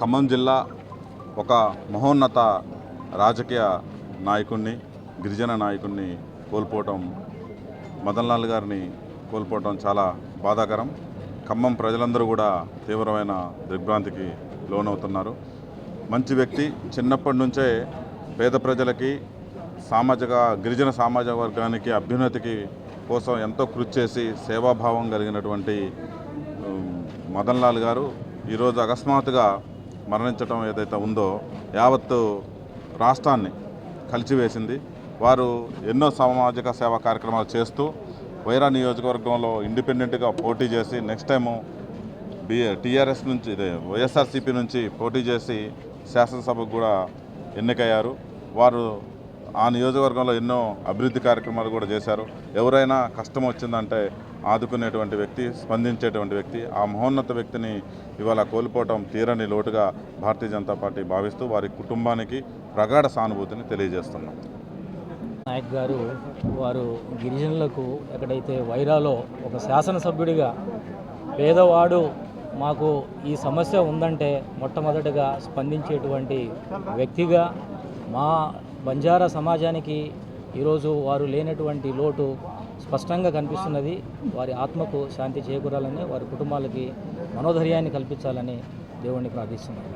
ఖమ్మం జిల్లా ఒక మహోన్నత రాజకీయ నాయకుణ్ణి గిరిజన నాయకుణ్ణి కోల్పోవటం మదన్ లాల్ గారిని కోల్పోవటం చాలా బాధాకరం. ఖమ్మం ప్రజలందరూ కూడా తీవ్రమైన దిగ్భ్రాంతికి లోనవుతున్నారు. మంచి వ్యక్తి చిన్నప్పటి నుంచే పేద ప్రజలకి సామాజిక గిరిజన సమాజ వర్గానికి అభ్యున్నతికి కోసం ఎంతో కృషి చేసి సేవాభావం కలిగినటువంటి మదన్లాల్ మదన్ లాల్ గారు ఈరోజు అకస్మాత్తుగా మరణించడం ఏదైతే ఉందో యావత్తు రాష్ట్రాన్ని కలిచివేసింది. వారు ఎన్నో సామాజిక సేవా కార్యక్రమాలు చేస్తూ వైరా నియోజకవర్గంలో ఇండిపెండెంట్గా పోటీ చేసి నెక్స్ట్ టైము బి టీఆర్ఎస్ నుంచి ఇదే వైఎస్ఆర్సీపీ నుంచి పోటీ చేసి శాసనసభకు కూడా ఎన్నికయ్యారు. వారు ఆ నియోజకవర్గంలో ఎన్నో అభివృద్ధి కార్యక్రమాలు కూడా చేశారు. ఎవరైనా కష్టం వచ్చిందంటే ఆదుకునేటువంటి వ్యక్తి స్పందించేటువంటి వ్యక్తి ఆ మహోన్నత వ్యక్తిని ఇవాళ కోల్పోవటం తీరని లోటుగా భారతీయ జనతా పార్టీ భావిస్తూ వారి కుటుంబానికి ప్రగాఢ సానుభూతిని తెలియజేస్తున్నాం. నాయక్ గారు వారు గిరిజనులకు ఎక్కడైతే వైరాలో ఒక శాసనసభ్యుడిగా పేదవాడు మాకు ఈ సమస్య ఉందంటే మొట్టమొదటిగా స్పందించేటువంటి వ్యక్తిగా మా బంజారా సమాజానికి ఈరోజు వారు లేనటువంటి లోటు స్పష్టంగా కనిపిస్తున్నది. వారి ఆత్మకు శాంతి చేకూరాలని వారి కుటుంబాలకి మనోధైర్యాన్ని కల్పించాలని దేవుణ్ణి ప్రార్థిస్తున్నాను